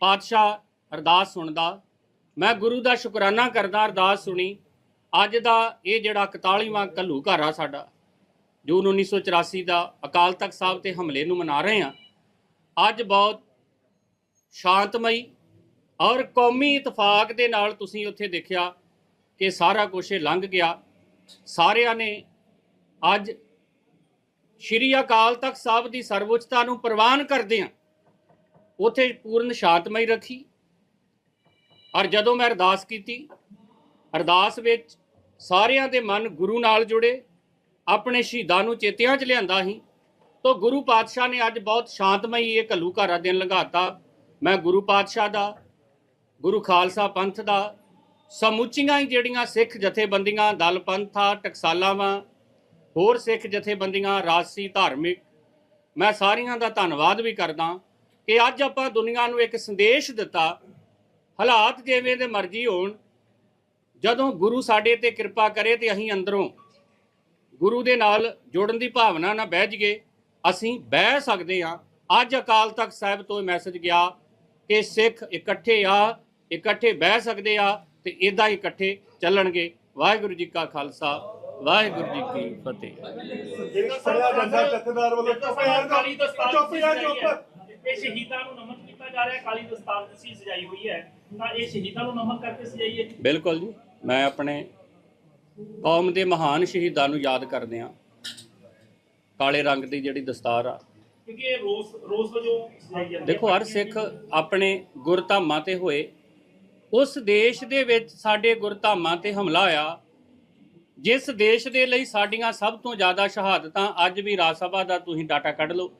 ਪਾਤਸ਼ਾਹ ਅਰਦਾਸ ਸੁਣਦਾ। ਮੈਂ ਗੁਰੂ ਦਾ ਸ਼ੁਕਰਾਨਾ ਕਰਦਾ ਅਰਦਾਸ ਸੁਣੀ। ਅੱਜ ਦਾ ਇਹ ਜਿਹੜਾ 41ਵਾਂ ਘੱਲੂ ਘਰ ਆ ਸਾਡਾ ਜੂਨ 1984 ਦਾ ਅਕਾਲ ਤਖਤ ਸਾਹਿਬ ਤੇ ਹਮਲੇ ਨੂੰ ਮਨਾ ਰਹੇ ਹਾਂ। ਅੱਜ ਬਹੁਤ ਸ਼ਾਂਤਮਈ ਔਰ ਕੌਮੀ ਇਤਫਾਕ ਦੇ ਨਾਲ ਤੁਸੀਂ ਉੱਥੇ ਦੇਖਿਆ ਕਿ ਸਾਰਾ ਕੁਝ ਇਹ ਲੰਘ ਗਿਆ। ਸਾਰਿਆਂ ਨੇ ਅੱਜ ਸ਼੍ਰੀ ਅਕਾਲ ਤਖਤ ਸਾਹਿਬ ਦੀ ਸਰਵਉੱਚਤਾ ਨੂੰ ਪ੍ਰਵਾਨ ਕਰਦੇ ਹਾਂ। ਉਥੇ ਪੂਰਨ ਸ਼ਾਂਤਮਈ ਰੱਖੀ। ਔਰ ਜਦੋਂ ਮੈਂ ਅਰਦਾਸ ਕੀਤੀ, ਅਰਦਾਸ ਵਿੱਚ ਸਾਰਿਆਂ ਦੇ ਮਨ ਗੁਰੂ ਨਾਲ ਜੁੜੇ, ਆਪਣੇ ਸ਼ਹੀਦਾਂ ਨੂੰ ਚੇਤਿਆਂ 'ਚ ਲਿਆਂਦਾ ਸੀ, ਤੋ ਗੁਰੂ ਪਾਤਸ਼ਾਹ ਨੇ ਅੱਜ ਬਹੁਤ ਸ਼ਾਂਤਮਈ ਇਹ ਘੱਲੂ ਘਾਰਾ ਦਿਨ ਲੰਘਾਤਾ। ਮੈਂ ਗੁਰੂ ਪਾਤਸ਼ਾਹ ਦਾ, ਗੁਰੂ ਖਾਲਸਾ ਪੰਥ ਦਾ, ਸਮੁੱਚੀਆਂ ਹੀ ਜਿਹੜੀਆਂ ਸਿੱਖ ਜਥੇਬੰਦੀਆਂ, ਦਲ, ਪੰਥਾ, ਟਕਸਾਲਾਵਾਂ, ਹੋਰ ਸਿੱਖ ਜਥੇਬੰਦੀਆਂ, ਰਾਜਸੀ, ਧਾਰਮਿਕ, ਮੈਂ ਸਾਰੀਆਂ ਦਾ ਧੰਨਵਾਦ ਵੀ ਕਰਦਾ। ਕਿ ਅੱਜ ਆਪਾਂ ਦੁਨੀਆ ਨੂੰ ਇੱਕ ਸੰਦੇਸ਼ ਦਿੱਤਾ, ਹਾਲਾਤ ਜਿਵੇਂ ਦੇ ਮਰਜ਼ੀ ਹੋਣ, ਜਦੋਂ ਗੁਰੂ ਸਾਡੇ ਤੇ ਕਿਰਪਾ ਕਰੇ ਤੇ ਅਸੀਂ ਅੰਦਰੋਂ ਗੁਰੂ ਦੇ ਨਾਲ ਜੁੜਨ ਦੀ ਭਾਵਨਾ ਨਾਲ ਬਹਿ ਜਗੇ ਅਸੀਂ ਬਹਿ ਸਕਦੇ ਹਾਂ। ਅੱਜ ਅਕਾਲ ਤਖਤ ਸਾਹਿਬ ਤੋਂ ਇਹ ਮੈਸੇਜ ਗਿਆ ਕਿ ਸਿੱਖ ਇਕੱਠੇ ਆ, ਇਕੱਠੇ ਬਹਿ ਸਕਦੇ ਆ ਤੇ ਇਦਾਂ ਇਕੱਠੇ ਚੱਲਣਗੇ। ਵਾਹਿਗੁਰੂ ਜੀ ਕਾ ਖਾਲਸਾ, ਵਾਹਿਗੁਰੂ ਜੀ ਕੀ ਫਤਿਹ। ਜਿਹੜਾ ਸੜਿਆ ਜਾਂਦਾ ਜਥੇਦਾਰ ਵੱਲੋਂ ਚੁੱਪ ਯਾਰ ਚੁੱਪ ਯਾਰ ਚੁੱਪ ਇਹ ਸ਼ਹੀਦਾਂ ਨੂੰ ਨਮਨ ਕੀਤਾ ਜਾ ਰਿਹਾ ਕਾਲੀ ਦਸਤਾਰ ਤੁਸੀਂ ਸਜਾਈ ਹੋਈ ਹੈ। ਤਾਂ ਇਹ ਸ਼ਹੀਦਾਂ ਨੂੰ ਨਮਨ ਕਰਕੇ ਸਜਾਈ ਹੈ ਜੀ ਬਿਲਕੁਲ ਜੀ। ਮੈਂ ਆਪਣੇ ਕੌਮ ਦੇ ਮਹਾਨ ਸ਼ਹੀਦਾਂ ਨੂੰ ਯਾਦ ਕਰਦੇ ਆ ਕਾਲੇ ਰੰਗ ਦੀ ਜਿਹੜੀ ਦਸਤਾਰ ਆ ਕਿਉਂਕਿ ਇਹ ਰੋਜ਼ ਰੋਜ਼ ਵਜੋਂ ਸਜਾਈ ਜਾਂਦੀ ਹੈ। ਦੇਖੋ ਹਰ ਸਿੱਖ ਆਪਣੇ ਗੁਰਧਾਮਾਂ ਤੇ ਹੋਏ। ਉਸ ਦੇਸ਼ ਦੇ ਵਿੱਚ ਸਾਡੇ ਗੁਰਧਾਮਾਂ ਤੇ ਹਮਲਾ ਹੋਇਆ। ਜਿਸ ਦੇਸ਼ ਦੇ ਲਈ ਸਾਡੀਆਂ ਸਭ ਤੋਂ ਜ਼ਿਆਦਾ ਸ਼ਹਾਦਤਾਂ ਅੱਜ ਵੀ ਰਾਜ ਸਭਾ ਦਾ ਤੁਸੀਂ ਡਾਟਾ ਕੱਢ ਲਓ।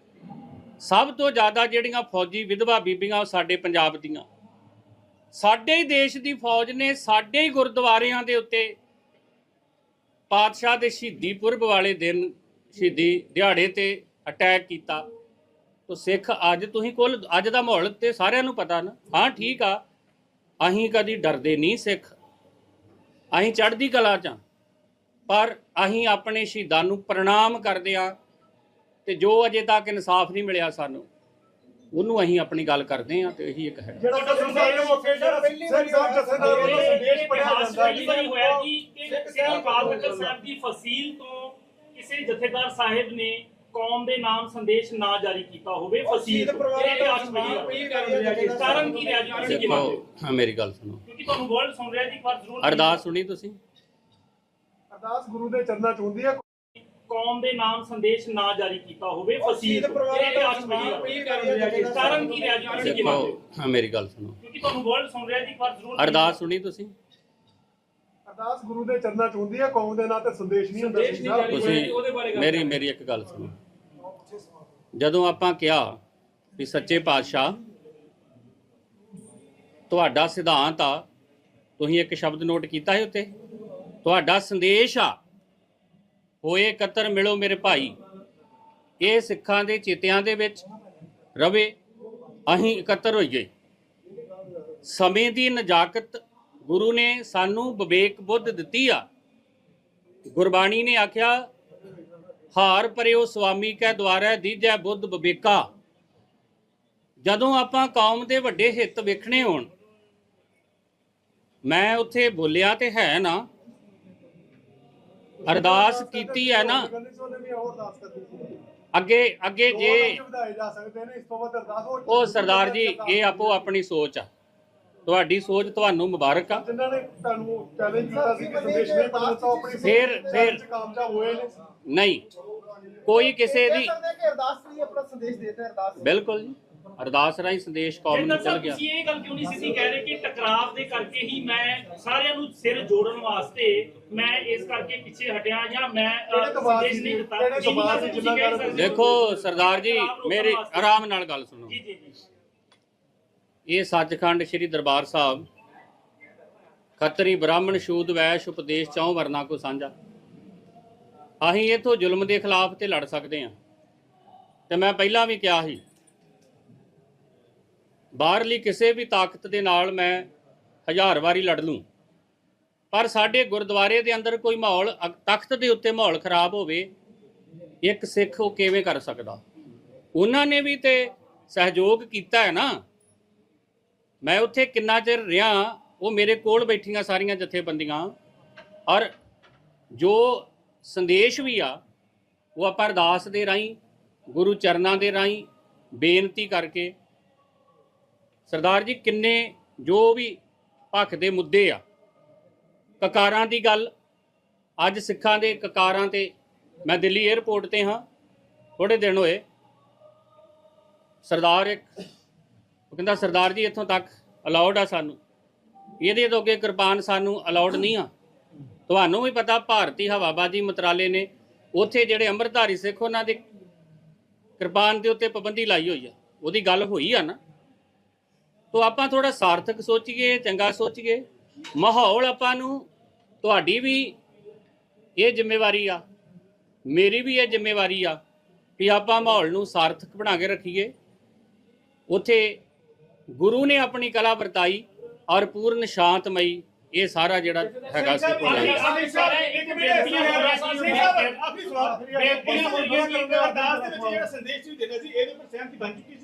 ਸਭ ਤੋਂ ਜ਼ਿਆਦਾ ਜਿਹੜੀਆਂ ਫੌਜੀ ਵਿਧਵਾ ਬੀਬੀਆਂ ਉਹ ਸਾਡੇ ਪੰਜਾਬ ਦੀਆਂ। ਸਾਡੇ ਹੀ ਦੇਸ਼ ਦੀ ਫੌਜ ਨੇ ਸਾਡੇ ਹੀ ਗੁਰਦੁਆਰਿਆਂ ਦੇ ਉੱਤੇ ਪਾਤਸ਼ਾਹ ਦੇ ਸ਼ਹੀਦੀ ਪੁਰਬ ਵਾਲੇ ਦਿਨ ਸ਼ਹੀਦੀ ਦਿਹਾੜੇ ਤੇ ਅਟੈਕ ਕੀਤਾ। ਤੋ ਸਿੱਖ ਅੱਜ ਤੁਸੀਂ ਕੋਲ, ਅੱਜ ਦਾ ਮਾਹੌਲ ਤੇ ਸਾਰਿਆਂ ਨੂੰ ਪਤਾ ਨਾ। ਹਾਂ, ਠੀਕ ਆ। ਅਸੀਂ ਕਦੀ ਡਰਦੇ ਨਹੀਂ ਸਿੱਖ। ਅਸੀਂ ਚੜ੍ਹਦੀ ਕਲਾ ਚ ਆਂ। ਪਰ ਅਸੀਂ ਆਪਣੇ ਸ਼ਹੀਦਾਂ ਨੂੰ ਪ੍ਰਣਾਮ ਕਰਦੇ ਆ ਤੇ ਜੋ ਅਜੇ ਤੱਕ ਇਨਸਾਫ ਨਹੀਂ ਮਿਲਿਆ ਸਾਨੂੰ ਉਹਨੂੰ ਅਸੀਂ ਆਪਣੀ ਗੱਲ ਕਰਦੇ ਆ ਤੇ ਇਹੀ ਇੱਕ ਹੈ। ਜਿਹੜਾ ਜਥੇਦਾਰ ਨੂੰ ਮੌਕੇ ਜਿਹੜਾ ਸਿੰਘ ਸਾਹਿਬ ਜਥੇਦਾਰ ਵੱਲੋਂ ਸੰਦੇਸ਼ ਪੜਿਆ ਜਾਂਦਾ ਪਹਿਲੀ ਵਾਰੀ ਹੋਇਆ ਜੀ ਕਿ ਸ੍ਰੀ ਅਕਾਲ ਤਖਤ ਸਾਹਿਬ ਦੀ ਫਸੀਲ ਤੋਂ ਕਿਸੇ ਜਥੇਦਾਰ ਸਾਹਿਬ ਨੇ ਕੌਮ ਦੇ ਨਾਮ ਸੰਦੇਸ਼ ਨਾ ਜਾਰੀ ਕੀਤਾ ਹੋਵੇ ਫਸੀਲ ਇਹ ਆਸ ਹੈ। ਕਾਰਨ ਕੀ ਰਿਹਾ ਜੀ? ਤੁਸੀਂ ਕੀ ਮੰਨਦੇ ਦੇਖੋ ਹੋ? ਹਾਂ ਮੇਰੀ ਗੱਲ ਸੁਣੋ। ਕਿਉਂਕਿ ਤੁਹਾਨੂੰ ਵਰਲਡ ਸੁਣ ਰਿਹਾ ਜੀ ਪਰ ਜ਼ਰੂਰ ਅਰਦਾਸ ਸੁਣੀ ਤੁਸੀਂ? ਅਰਦਾਸ ਗੁਰੂ ਦੇ ਚਰਨਾਂ ਚ ਹੁੰਦੀ ਹੈ। ਕੌਮ ਦੇ ਨਾਮ ਸੰਦੇਸ਼ ਨਾ ਜਾਰੀ ਕੀਤਾ ਹੋਵੇ ਫਸੀਲ ਸ਼ਹੀਦ ਤੋਂ ਪਰਿਵਾਰਾਂ ਇਹ ਦਾ ਆਸ ਬੜੀ ਸਨਮਾਨ ਵੀ ਹੈ ਕਰ ਰਿਹਾ ਜੀ। ਕਾਰਨ ਕੀ ਰਿਹਾ ਜੀ? ਤੁਸੀਂ ਕੀ ਮੰਨਦੇ ਹੋ? ਦੇਖੋ ਹਾਂ ਮੇਰੀ ਗੱਲ ਸੁਣੋ। ਕਿਉਂਕਿ ਤੁਹਾਨੂੰ ਵਰਲਡ ਸੁਣ ਰਿਹਾ ਜੀ ਪਰ ਜ਼ਰੂਰ ਅਰਦਾਸ ਸੁਣੀ। ਤੁਸੀਂ? ਅਰਦਾਸ ਗੁਰੂ ਦੇ ਚਰਨਾਂ ਚ ਹੁੰਦੀ ਹੈ ਕੌਮ ਦੇ ਨਾਂ ਤੇ ਸੰਦੇਸ਼ ਨਹੀਂ ਹੁੰਦਾ। ਸੰਦੇਸ਼ ਨਹੀਂ ਜਾਰੀ ਤੁਸੀਂ ਉਹਦੇ ਬਾਰੇ ਗੱਲ ਮੇਰੀ ਮੇਰੀ ਇੱਕ ਗੱਲ ਸੁਣੋ। ਜਦੋਂ ਆਪਾਂ ਕਿਹਾ ਵੀ ਸੱਚੇ ਪਾਤਸ਼ਾਹ ਤੁਹਾਡਾ ਸਿਧਾਂਤ ਆ ਤੁਸੀਂ ਇੱਕ ਸ਼ਬਦ ਨੋਟ ਕੀਤਾ ਹੈ ਉੱਤੇ? ਤੁਹਾਡਾ ਸੰਦੇਸ਼ ਆ। ਹੋਏ ਕਤਰ ਮਿਲੋ ਮੇਰੇ ਭਾਈ। ਇਹ ਸਿੱਖਾਂ ਦੇ ਚੇਤਿਆਂ ਦੇ ਵਿੱਚ ਰਵੇ, ਅਸੀਂ ਇਕੱਤਰ ਹੋਈਏ। ਸਮੇਂ ਦੀ ਨਜਾਕਤ ਗੁਰੂ ਨੇ ਸਾਨੂੰ ਵਿਵੇਕ ਬੁੱਧ ਦਿੱਤੀ ਆ। ਗੁਰਬਾਣੀ ਨੇ ਆਖਿਆ, ਹਾਰ ਪਰਿਓ ਸੁਆਮੀ ਕੈ ਦੁਆਰੈ, ਦੀਜੈ ਬੁੱਧ ਵਿਵੇਕਾ। ਜਦੋਂ ਆਪਾਂ ਕੌਮ ਦੇ ਵੱਡੇ ਹਿੱਤ ਵੇਖਣੇ ਹੋਣ, ਮੈਂ ਉੱਥੇ ਬੋਲਿਆ ਤੇ ਹੈ ਨਾ ਅਰਦਾਸ ਕੀਤੀ ਹੈ ਨਾ। ਅੱਗੇ ਅੱਗੇ ਜੇ ਲਫ਼ਜ਼ ਵਧਾਏ ਜਾ ਸਕਦੇ ਨੇ ਇਸ ਤੋਂ ਵੱਧ ਅਰਦਾਸ ਹੋਰ ਉਹ ਸਰਦਾਰ ਜੀ ਇਹ ਆਪੋ ਆਪਣੀ ਸੋਚ ਆ। ਤੁਹਾਡੀ ਸੋਚ ਤੁਹਾਨੂੰ ਮੁਬਾਰਕ ਆ। ਜਿਨ੍ਹਾਂ ਨੇ ਤੁਹਾਨੂੰ ਚੈਲੰਜ ਕੀਤਾ ਸੀ ਕਿ ਸੰਦੇਸ਼ ਨਹੀਂ ਉਹ ਆਪਣੀ ਫਿਰ- ਫਿਰ- ਕਾਮਯਾਬ ਹੋਏ ਨੇ। ਨਹੀਂ ਕੋਈ ਕਿਸੇ ਦੀ ਸਕਦੇ ਕਿ ਅਰਦਾਸ ਲਈ ਆਪਣਾ ਸੰਦੇਸ਼ ਦੇਤਾ ਅਰਦਾਸ। ਬਿਲਕੁਲ ਜੀ। ਅਰਦਾਸ ਰਾਹੀਂ ਸੰਦੇਸ਼ ਕੌਮ ਨੂੰ ਚੱਲ ਗਿਆ। ਤੁਸੀਂ ਇਹ ਗੱਲ ਕਿਉਂ ਨਹੀਂ ਸਿੱਧੀ ਕਹਿ ਰਹੇ ਕਿ ਟਕਰਾਵ ਦੇ ਕਰਕੇ ਹੀ ਮੈਂ ਸਾਰਿਆਂ ਨੂੰ ਸਿਰ ਜੋੜਨ ਵਾਸਤੇ ਮੈਂ ਇਸ ਕਰਕੇ ਪਿੱਛੇ ਹਟਿਆ ਜਾਂ ਮੈਂ ਸੰਦੇਸ਼ ਨਹੀਂ? ਦਿੱਤਾ। ਦੇਖੋ ਸਰਦਾਰ ਜੀ ਮੇਰੀ। ਆਰਾਮ ਨਾਲ ਗੱਲ ਸੁਣੋ ਜੀ ਜੀ ਜੀ ਇਹ ਸੱਚਖੰਡ ਸ੍ਰੀ ਦਰਬਾਰ ਸਾਹਿਬ ਖੱਤਰੀ ਬ੍ਰਾਹਮਣ ਸ਼ੂਦ ਵੈਸ਼ ਉਪਦੇਸ਼ ਚੌ ਵਰਨਾ ਕੋ ਸਾਂਝਾ ਅਸੀਂ ਇਥੋਂ ਜ਼ੁਲਮ ਦੇ ਖਿਲਾਫ ਤੇ ਲੜ ਸਕਦੇ ਹਾਂ ਤੇ ਮੈਂ ਪਹਿਲਾਂ ਵੀ ਕਿਹਾ ਸੀ ਬਾਹਰਲੀ ਕਿਸੇ ਵੀ ਤਾਕਤ ਦੇ ਨਾਲ ਮੈਂ ਹਜ਼ਾਰ ਵਾਰੀ ਲੜ ਲੂੰ। ਪਰ ਸਾਡੇ ਗੁਰਦੁਆਰੇ ਦੇ ਅੰਦਰ ਕੋਈ ਮਾਹੌਲ ਅ- ਤਖਤ ਦੇ ਉੱਤੇ ਮਾਹੌਲ ਖਰਾਬ ਹੋਵੇ, ਇੱਕ ਸਿੱਖ ਉਹ ਕਿਵੇਂ ਕਰ ਸਕਦਾ? ਉਹਨਾਂ ਨੇ ਵੀ ਤੇ ਸਹਿਯੋਗ ਕੀਤਾ ਹੈ ਨਾ। ਮੈਂ ਉੱਥੇ ਕਿੰਨਾ ਚਿਰ ਰਿਹਾ, ਉਹ ਮੇਰੇ ਕੋਲ ਬੈਠੀਆਂ ਸਾਰੀਆਂ ਜਥੇਬੰਦੀਆਂ, ਔਰ ਜੋ ਸੰਦੇਸ਼ ਵੀ ਆ, ਉਹ ਆਪਾਂ ਅਰਦਾਸ ਦੇ ਰਾਹੀਂ, ਗੁਰੂ ਚਰਨਾਂ ਦੇ ਰਾਹੀਂ ਬੇਨਤੀ ਕਰਕੇ ਸਰਦਾਰ ਜੀ, ਕਿੰਨੇ ਜੋ ਵੀ ਪੱਖ ਦੇ ਮੁੱਦੇ ਆ, ਕਕਾਰਾਂ ਦੀ ਗੱਲ, ਅੱਜ ਸਿੱਖਾਂ ਦੇ ਕਕਾਰਾਂ ਤੇ ਮੈਂ ਦਿੱਲੀ 에ਅਰਪੋਰਟ ਤੇ ਹਾਂ ਥੋੜੇ ਦਿਨ ਹੋਏ, ਸਰਦਾਰ ਇੱਕ, ਉਹ ਕਹਿੰਦਾ, ਸਰਦਾਰ ਜੀ, ਇੱਥੋਂ ਤੱਕ ਅਲਾਉਡ ਆ ਸਾਨੂੰ। ਇਹਦੇ ਤੋਂ ਅੱਗੇ ਕਿਰਪਾਨ ਸਾਨੂੰ ਅਲਾਉਡ ਨਹੀਂ ਆ। ਤੁਹਾਨੂੰ ਵੀ ਪਤਾ, ਭਾਰਤੀ ਹਵਾਬਾਜ਼ੀ ਮੰਤਰਾਲੇ ਨੇ ਉੱਥੇ ਜਿਹੜੇ ਅੰਮ੍ਰਿਤਧਾਰੀ ਸਿੱਖ, ਉਹਨਾਂ ਦੇ ਕਿਰਪਾਨ ਦੇ ਉੱਤੇ ਪਾਬੰਦੀ ਲਾਈ ਹੋਈ ਆ। ਉਹਦੀ ਗੱਲ ਹੋਈ ਆ ਨਾ। ਤੋ ਆਪਾਂ ਥੋੜਾ ਸਾਰਥਕ ਸੋਚੀਏ ਚੰਗਾ ਸੋਚੀਏ ਮਾਹੌਲ ਆਪਾਂ ਨੂੰ ਤੁਹਾਡੀ ਵੀ ਇਹ ਜ਼ਿੰਮੇਵਾਰੀ ਆ ਮੇਰੀ ਵੀ ਇਹ ਜ਼ਿੰਮੇਵਾਰੀ ਆ ਕਿ ਆਪਾਂ ਮਾਹੌਲ ਨੂੰ ਸਾਰਥਕ ਬਣਾ ਕੇ ਰੱਖੀਏ ਉਥੇ ਗੁਰੂ ਨੇ ਆਪਣੀ ਕਲਾ ਵਰਤਾਈ ਔਰ ਪੂਰਨ ਸ਼ਾਂਤਮਈ ਇਹ ਸਾਰਾ ਜਿਹੜਾ ਹੈਗਾ ਸੀ ਅਰਦਾਸ ਦੇ ਵਿੱਚ ਜਿਹੜਾ ਸੰਦੇਸ਼ ਵੀ ਦੇਣਾ ਸੀ ਇਹਦੇ ਉੱਪਰ ਸਹਿਮਤੀ ਬਣ ਚੁੱਕੀ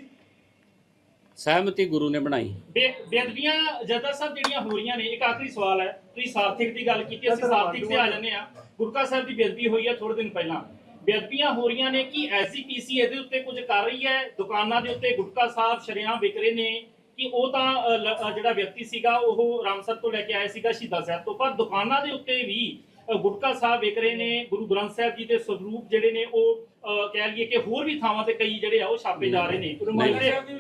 ਸਹਿਮਤੀ ਗੁਰੂ ਨੇ ਬਣਾਈ। ਬੇਅਦਬੀਆਂ ਜੱਦਾ ਸਾਹਿਬ ਜਿਹੜੀਆਂ ਹੋ ਰਹੀਆਂ ਨੇ, ਇੱਕ ਆਖਰੀ ਸਵਾਲ ਹੈ। ਤੁਸੀਂ ਸਾਰਥਿਕ ਦੀ ਗੱਲ ਕੀਤੀ, ਅਸੀਂ ਸਾਰਥਿਕ ਤੇ ਆ ਜਾਂਦੇ ਆ ਗੁਰਕਾ ਸਾਹਿਬ ਦੀ ਬੇਅਦਬੀ ਹੋਈ ਹੈ ਥੋੜੇ ਦਿਨ ਪਹਿਲਾਂ। ਬੇਅਦਬੀਆਂ ਹੋ ਰਹੀਆਂ ਨੇ ਕਿ ਐਸਜੀਪੀਸੀ ਇਹਦੇ ਉੱਤੇ ਕੁਝ ਕਰ ਰਹੀ ਹੈ? ਦੁਕਾਨਾਂ ਦੇ ਉੱਤੇ ਗੁਟਕਾ ਸਾਹਿਬ ਸ਼ਰੇਆਮ ਵਿਕ ਰਹੇ ਨੇ ਕਿ ਉਹ ਤਾਂ ਜਿਹੜਾ ਵਿਅਕਤੀ ਸੀਗਾ, ਉਹ ਰਾਮਸਰ ਤੋਂ ਲੈ ਕੇ ਆਇਆ ਸੀਗਾ ਸ਼ਹੀਦਾਂ ਸਾਹਿਬ ਤੋਂ। ਪਰ ਦੁਕਾਨਾਂ ਦੇ ਉੱਤੇ ਵੀ ਗੁਟਕਾ ਸਾਹਿਬ ਵਿਕ ਰਹੇ ਨੇ ਗੁਰੂ ਗ੍ਰੰਥ ਸਾਹਿਬ ਜੀ ਦੇ ਸਰੂਪ ਜਿਹੜੇ ਨੇ ਉਹ ਕਹਿ ਲਈਏ ਕਿ ਹੋਰ ਵੀ ਥਾਵਾਂ ਤੇ ਕਈ ਜਿਹੜੇ ਆ ਉਹ ਛਾਪੇ ਜਾ ਰਹੇ ਨੇ। ਨਹੀਂ।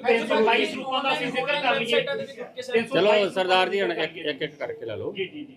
328 ਸਰੂਪਾਂ ਦਾ ਅਸੀਂ ਜ਼ਿਕਰ ਕਰ ਲਈਏ। 328 ਚਲੋ ਸਰਦਾਰ ਜੀ ਹੁਣ ਇੱਕ ਇੱਕ ਇੱਕ ਕਰਕੇ ਲੈ ਲਓ। ਜੀ ਜੀ ਜੀ।